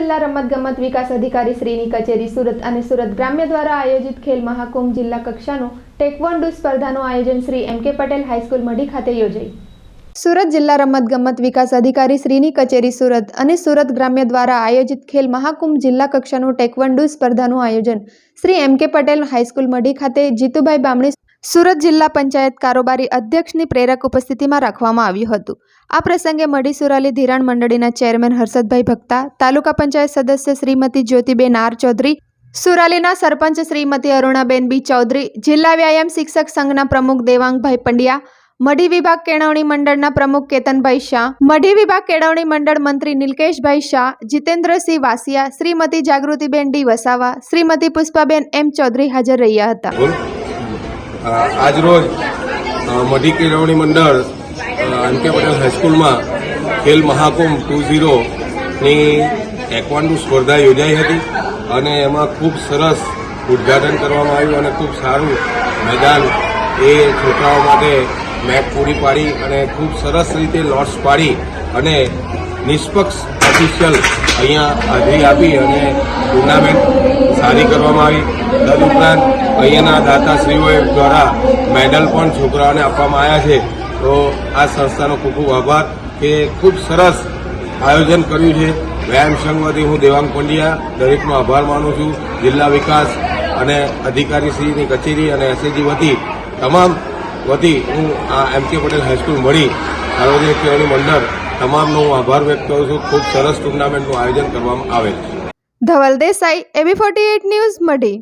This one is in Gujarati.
રમતગમત વિકાસ અધિકારી શ્રીની કચેરી સુરત અને સુરત ગ્રામ્ય દ્વારા આયોજિત ખેલ મહાકુંભ જિલ્લા કક્ષાનું ટેકવોન્ડો સ્પર્ધાનું આયોજન શ્રી એમ કે પટેલ હાઈસ્કૂલ મઢી ખાતે યોજાઈ. સુરત જિલ્લા રમતગમત વિકાસ અધિકારી શ્રીની કચેરી સુરત અને સુરત ગ્રામ્ય દ્વારા આયોજિત ખેલ મહાકુંભ જિલ્લા કક્ષાનું ટેકવન્ડુ સ્પર્ધાનું આયોજન શ્રી એમ કે પટેલ હાઈસ્કૂલ મઢી ખાતે જીતુભાઈ બામણી સુરત જિલ્લા પંચાયત કારોબારી અધ્યક્ષની પ્રેરક ઉપસ્થિતિમાં રાખવામાં આવ્યું હતું. આ પ્રસંગે મઢી સુરાલી ધિરાણ મંડળીના ચેરમેન હર્ષદભાઈ ભક્તા, તાલુકા પંચાયત સદસ્ય શ્રીમતી જ્યોતિબેન આર ચૌધરી, સુરાલીના સરપંચ શ્રીમતી અરુણાબેન બી ચૌધરી, જિલ્લા વ્યાયામ શિક્ષક સંઘના પ્રમુખ દેવાંગભાઈ પંડ્યા, મઢી વિભાગ કેળવણી મંડળના પ્રમુખ કેતનભાઈ શાહ, મઢી વિભાગ કેળવણી મંડળ મંત્રી નીલકેશભાઈ શાહ, જીતેન્દ્રસિંહ વાસિયા, શ્રીમતી જાગૃતિબેન ડી વસાવા, શ્રીમતી પુષ્પાબેન એમ ચૌધરી હાજર રહ્યા હતા. આજરોજ મઢી કેળવણી મંડળ એમ કે પટેલ હાઈસ્કૂલમાં ખેલ મહાકુંભ ટુ ઝીરોની ટેકવાન્ડો સ્પર્ધા યોજાઈ હતી અને એમાં ખૂબ સરસ ઉદ્ઘાટન કરવામાં આવ્યું અને ખૂબ સારું મેદાન એ છોકરાઓ માટે મેચ પૂરી પાડી અને ખૂબ સરસ રીતે લોટ્સ પાડી અને નિષ્પક્ષ ઓફિશિયલ અહીંયા હાજરી આપી અને ટુર્નામેન્ટ સારી કરવામાં આવી. તદુપરાંત અહીંયાના દાતાશ્રીઓ દ્વારા મેડલ પણ છોકરાઓને આપવામાં આવ્યા છે. તો આ સંસ્થાનો ખૂબ ખૂબ આભાર કે ખૂબ સરસ આયોજન કર્યું છે. વ્યાયામ સંઘમાંથી હું દેવાંગ પંડ્યા દરેકનો આભાર માનું છું. જિલ્લા વિકાસ અને અધિકારીશ્રીની કચેરી અને એસએજી વતી તમામ વતી હું આ એમ કે પટેલ હાઈસ્કૂલ મળી સાર્વજનિક કેળવણી મંડળ તમામનો હું આભાર વ્યક્ત કરું છું. ખૂબ સરસ ટુર્નામેન્ટનું આયોજન કરવામાં આવેલ છે. Dhaval Desai A B forty eight news Madhi.